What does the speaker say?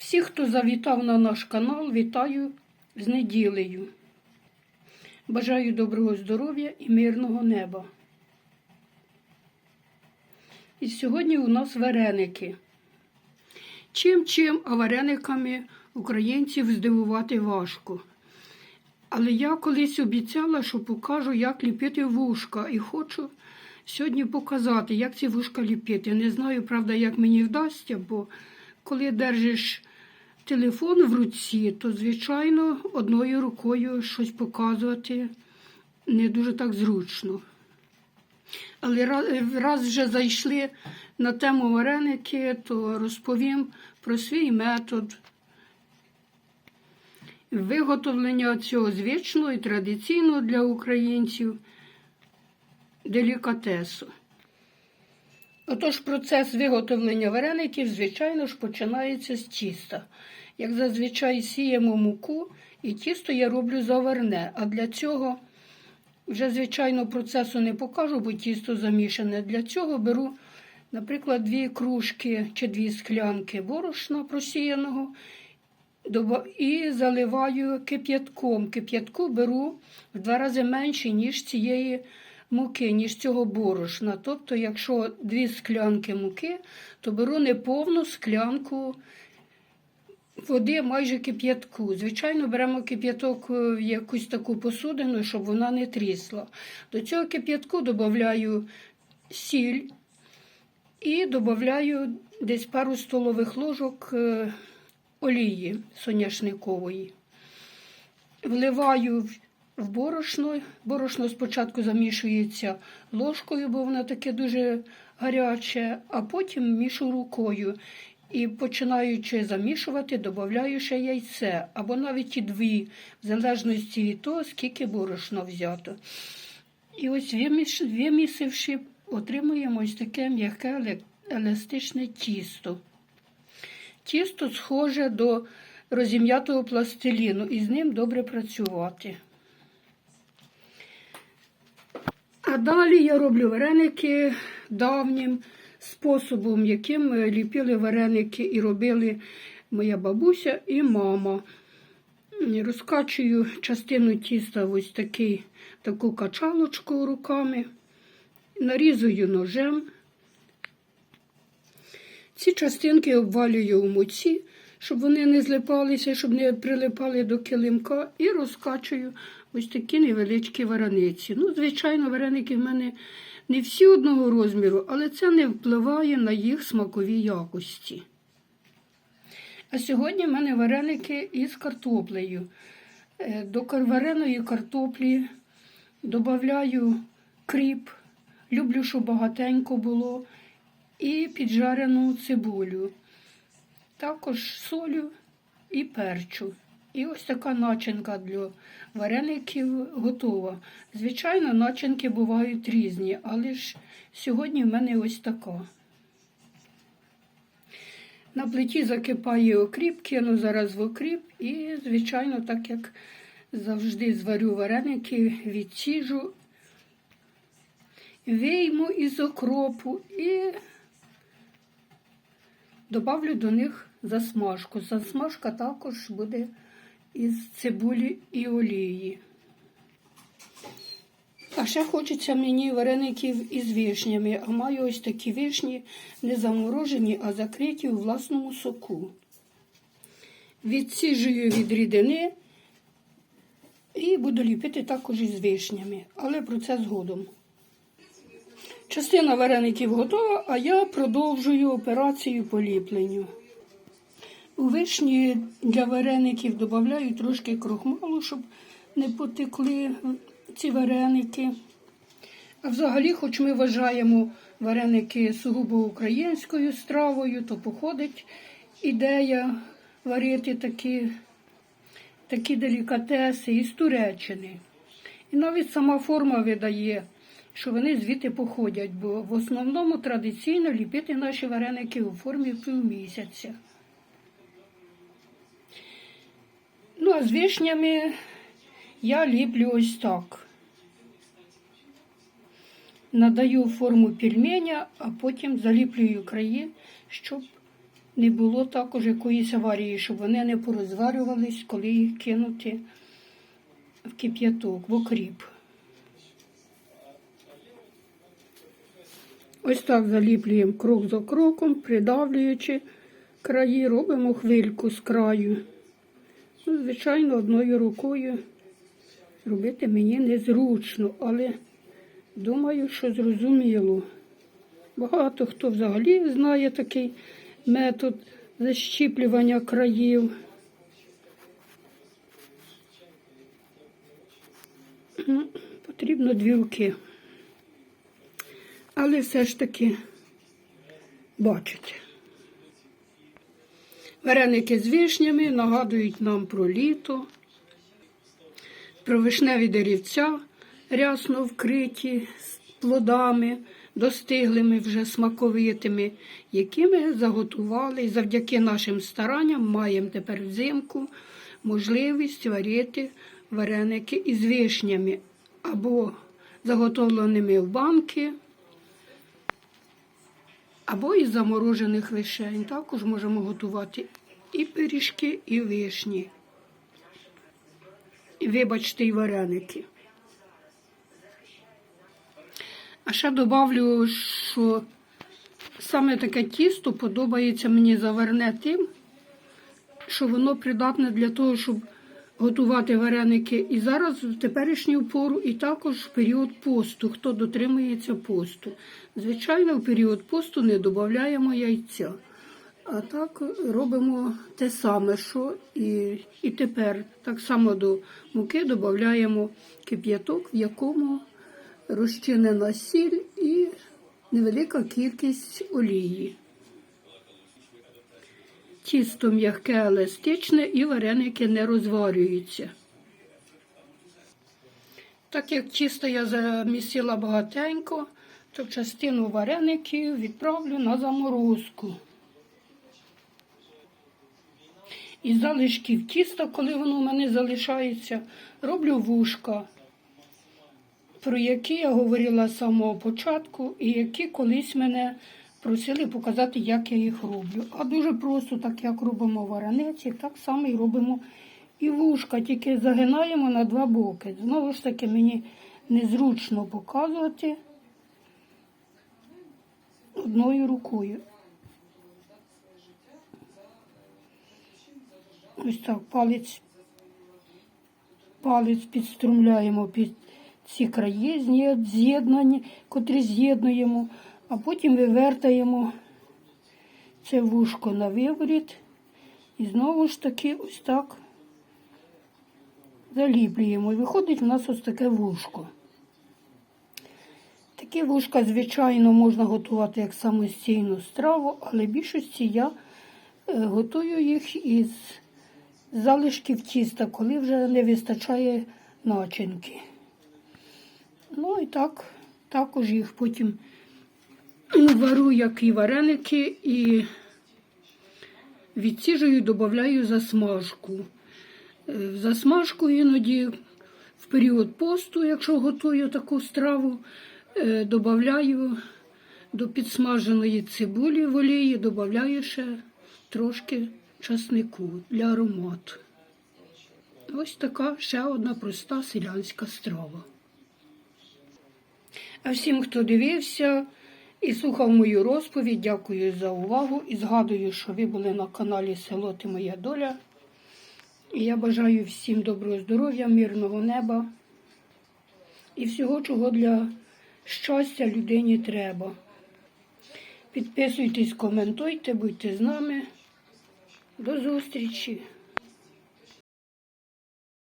Всіх, хто завітав на наш канал, вітаю з неділею. Бажаю доброго здоров'я і мирного неба. І сьогодні у нас вареники. Чим чим, а варениками українців здивувати важко. Але я колись обіцяла, що покажу, як ліпити вушка, і хочу сьогодні показати, як ці вушка ліпити. Не знаю, правда, як мені вдасться, бо коли держиш телефон в руці, то, звичайно, одною рукою щось показувати не дуже так зручно. Але ра- раз вже зайшли на тему вареники, то розповім про свій метод виготовлення цього звичного і традиційного для українців делікатесу. Отож, процес виготовлення вареників, звичайно ж, починається з тіста. Як зазвичай сіємо муку, і тісто я роблю заварне. А для цього вже, звичайно, процесу не покажу, бо тісто замішане. Для цього беру, наприклад, дві кружки чи дві склянки борошна просіяного і заливаю кип'ятком. Кип'ятку беру в два рази менше, ніж цієї муки, ніж цього борошна. Тобто, якщо дві склянки муки, то беру неповну склянку води майже кип'ятку. Звичайно, беремо кип'яток е, в якусь таку посудину, щоб вона не трісла. До цього кип'ятку додаю сіль і додаю десь пару столових ложок е, олії соняшникової. Вливаю в- борошно. Борошно спочатку замішується ложкою, бо воно таке дуже гаряче, а потім мішу рукою. І починаючи замішувати, додаю ще яйце, або навіть і дві, в залежності від того, скільки борошна взято. І ось вимісивши, отримуємо ось таке м'яке еластичне тісто. Тісто схоже до розім'ятого пластиліну, і з ним добре працювати. А далі я роблю вареники давнім способом, яким ліпили вареники і робили моя бабуся і мама. Розкачую частину тіста в ось такий, таку качалочку руками, нарізую ножем. Ці частинки обвалюю у муці, щоб вони не злипалися, щоб не прилипали до килимка, і розкачую ось такі невеличкі варениці. Ну, звичайно, вареники в мене не всі одного розміру, але це не впливає на їх смакові якості. А сьогодні в мене вареники із картоплею. Е, До вареної картоплі додаю кріп. Люблю, щоб багатенько було і піджарену цибулю, також солю і перчу. І ось така начинка для вареників готова. Звичайно, начинки бувають різні, але ж сьогодні в мене ось така. На плиті закипає окріп, кину зараз в окріп і, звичайно, так як завжди зварю вареники, відсіжу, вийму із окропу і Добавлю до них засмажку. Засмажка також буде із цибулі і олії. А ще хочеться мені вареників із вишнями, а маю ось такі вишні не заморожені, а закриті у власному соку. Відсіжую від рідини і буду ліпити також із вишнями, але про це згодом. Частина вареників готова, а я продовжую операцію по ліпленню. У вишні для вареників додаю трошки крохмалу, щоб не потекли ці вареники. А взагалі, хоч ми вважаємо вареники сугубо українською стравою, то походить ідея варити такі, такі делікатеси із Туреччини. І навіть сама форма видає, що вони звідти походять, бо в основному традиційно ліпити наші вареники у формі півмісяця. Ну, а з вишнями я ліплю ось так. Надаю форму пельменя, а потім заліплюю краї, щоб не було також якоїсь аварії, щоб вони не порозварювались, коли їх кинути в кип'яток, в окріп. Ось так заліплюємо крок за кроком, придавлюючи краї, робимо хвильку з краю. Ну, звичайно, одною рукою робити мені незручно, але думаю, що зрозуміло. Багато хто взагалі знає такий метод защіплювання країв. Ну, Потрібно дві руки. Але все ж таки бачите. Вареники з вишнями нагадують нам про літо, про вишневі деревця рясно вкриті плодами, достиглими вже смаковитими, які ми заготували. І завдяки нашим старанням маємо тепер взимку можливість варити вареники із вишнями або заготовленими в банки, або із заморожених вишень. Також можемо готувати і пиріжки, і вишні. І, вибачте, і вареники. А ще добавлю, що саме таке тісто подобається мені заварне тим, що воно придатне для того, щоб готувати вареники і зараз в теперішню пору, і також в період посту, хто дотримується посту. Звичайно, в період посту не додаємо яйця. А так робимо те саме, що і, і тепер. Так само до муки додаємо кип'яток, в якому розчинена сіль і невелика кількість олії. Тісто м'яке, еластичне і вареники не розварюються. Так як тісто я замісила багатенько, то частину вареників відправлю на заморозку. Із залишків тіста, коли воно у мене залишається, роблю вушка, про які я говорила з самого початку, і які колись мене просили показати, як я їх роблю. А дуже просто, так як робимо варениці, так само і робимо і вушка, тільки загинаємо на два боки. Знову ж таки, мені незручно показувати одною рукою. Ось так палець, палець підструмляємо під ці краї з'єднані, котрі з'єднуємо, а потім вивертаємо це вушко на виворіт і знову ж таки ось так заліплюємо. І виходить у нас ось таке вушко. Такі вушка, звичайно, можна готувати як самостійну страву, але в більшості я е, готую їх із залишків тіста, коли вже не вистачає начинки. Ну і так, також їх потім вару, як і вареники, і відсіжую, додаю засмажку. Е, засмажку іноді в період посту, якщо готую таку страву, е, додаю до підсмаженої цибулі в олії, додаю ще трошки часнику для аромату. Ось така ще одна проста селянська страва. А всім, хто дивився і слухав мою розповідь, дякую за увагу і згадую, що ви були на каналі Село Ти Моя Доля. І я бажаю всім доброго здоров'я, мирного неба і всього, чого для щастя людині треба. Підписуйтесь, коментуйте, будьте з нами. До зустрічі!